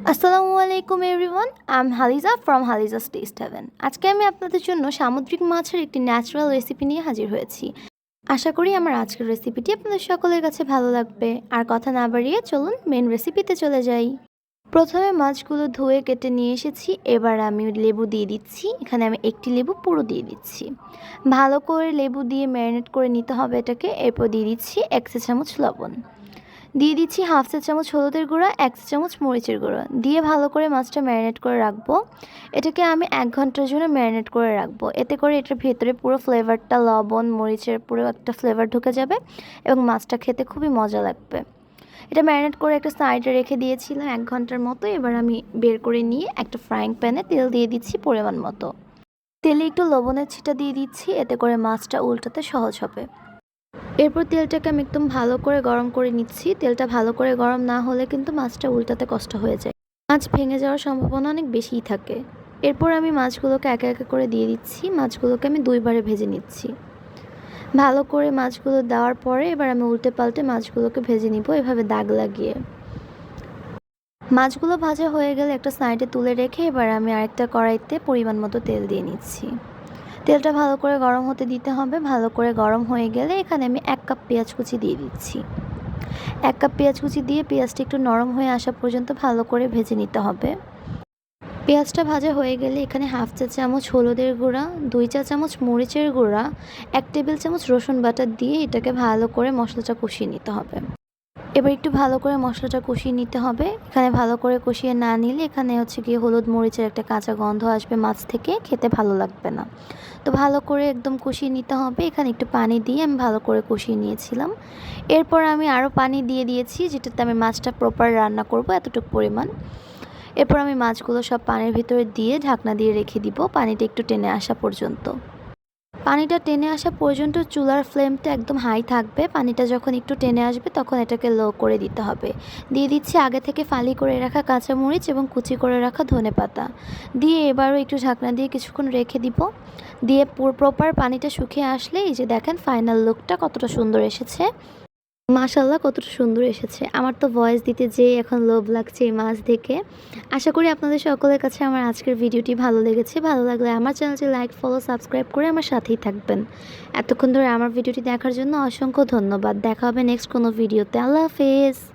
আসসালামু আলাইকুম everyone. I'm Halija from Halija's taste heaven আজকে আমি আপনাদের জন্য সামুদ্রিক মাছের একটি ন্যাচারাল রেসিপি নিয়ে হাজির হয়েছি। আশা করি আমার আজকের রেসিপিটি আপনাদের সকলের কাছে ভালো লাগবে। আর কথা না বাড়িয়ে চলুন মেন রেসিপিতে চলে যাই। প্রথমে মাছগুলো ধুয়ে কেটে নিয়ে এসেছি। এবার আমি লেবু দিয়ে দিচ্ছি। এখানে আমি একটি লেবু পুরো দিয়ে দিচ্ছি। ভালো করে লেবু দিয়ে ম্যারিনেট করে নিতে হবে এটাকে। এরপর দিয়ে দিচ্ছি এক চা চামচ লবণ। দিয়ে দিচ্ছি হাফ চা চামচ হলুদের গুঁড়া, এক চা চামচ মরিচের গুঁড়া। দিয়ে ভালো করে মাছটা ম্যারিনেট করে রাখব। এটাকে আমি এক ঘণ্টার জন্য ম্যারিনেট করে রাখব। এতে করে এটার ভেতরে পুরো ফ্লেভারটা লবণ, মরিচের পুরো একটা ফ্লেভার ঢুকে যাবে এবং মাছটা খেতে খুবই মজা লাগবে। এটা ম্যারিনেট করে একটা সাইডে রেখে দিয়েছিলাম এক ঘণ্টার মতো। এবার আমি বের করে নিয়ে একটা ফ্রাইং প্যানে তেল দিয়ে দিচ্ছি পরিমাণ মতো। তেলে একটু লবণের ছিটা দিয়ে দিচ্ছি। এতে করে মাছটা উল্টাতে সহজ হবে। এরপর তেলটাকে আমি একদম ভালো করে গরম করে নিচ্ছি। তেলটা ভালো করে গরম না হলে কিন্তু মাছটা উল্টাতে কষ্ট হয়ে যায়। মাছ ভেঙে যাওয়ার সম্ভাবনা অনেক বেশিই থাকে। এরপর আমি মাছগুলোকে একে একে করে দিয়ে দিচ্ছি। মাছগুলোকে আমি দুইবারে ভেজে নিচ্ছি। ভালো করে মাছগুলো দেওয়ার পরে এবার আমি উল্টে পাল্টে মাছগুলোকে ভেজে নিব এভাবে দাগ লাগিয়ে। মাছগুলো ভাজা হয়ে গেলে একটা সাইডে তুলে রেখে এবার আমি আরেকটা কড়াইতে পরিমাণ মতো তেল দিয়ে নিচ্ছি। তেলটা ভালো করে গরম হতে দিতে হবে। ভালো করে গরম হয়ে গেলে এখানে আমি এক কাপ পেঁয়াজ কুচি দিয়ে দিচ্ছি। এক কাপ পেঁয়াজ কুচি দিয়ে পেঁয়াজটা একটু নরম হয়ে আসা পর্যন্ত ভালো করে ভেজে নিতে হবে। পেঁয়াজটা ভাজা হয়ে গেলে এখানে হাফ চা চামচ হলুদের গুঁড়া, দুই চা চামচ মরিচের গুঁড়া, এক টেবিল চামচ রসুন বাটার দিয়ে এটাকে ভালো করে মশলাটা কষিয়ে নিতে হবে। এবার একটু ভালো করে মশলাটা কষিয়ে নিতে হবে। এখানে ভালো করে কষিয়ে না নিলে এখানে হচ্ছে গিয়ে হলুদ মরিচের একটা কাঁচা গন্ধ আসবে মাছ থেকে, খেতে ভালো লাগবে না। তো ভালো করে একদম কষিয়ে নিতে হবে। এখানে একটু পানি দিয়ে আমি ভালো করে কষিয়ে নিয়েছিলাম। এরপর আমি আরও পানি দিয়ে দিয়েছি, যেটাতে আমি মাছটা প্রপার রান্না করব এতটুকু পরিমাণ। এরপর আমি মাছগুলো সব পানির ভিতরে দিয়ে ঢাকনা দিয়ে রেখে দিব। পানিটা একটু টেনে আসা পর্যন্ত। পানিটা টেনে আসা পর্যন্ত চুলার ফ্লেমটা একদম হাই থাকবে। পানিটা যখন একটু টেনে আসবে, তখন এটাকে লো করে দিতে হবে। দিয়ে দিচ্ছি আগে থেকে ফালি করে রাখা কাঁচামরিচ এবং কুচি করে রাখা ধনে পাতা। দিয়ে এবারও একটু ঢাকনা দিয়ে কিছুক্ষণ রেখে দিব। দিয়ে প্রপার পানিটা শুকিয়ে আসলে এই যে দেখেন ফাইনাল লুকটা কতটা সুন্দর এসেছে। মাশাল্লাহ কতটা সুন্দর এসেছে। আমার তো ভয়েস দিতে যে এখন লোভ লাগছে এই মাছ দেখে। আশা করি আপনাদের সকলের কাছে আমার আজকের ভিডিওটি ভালো লেগেছে। ভালো লাগলে আমার চ্যানেলটি লাইক ফলো সাবস্ক্রাইব করে আমার সাথেই থাকবেন। এতক্ষণ ধরে আমার ভিডিওটি দেখার জন্য অসংখ্য ধন্যবাদ। দেখা হবে নেক্সট কোনো ভিডিওতে। আল্লাহ হাফেজ।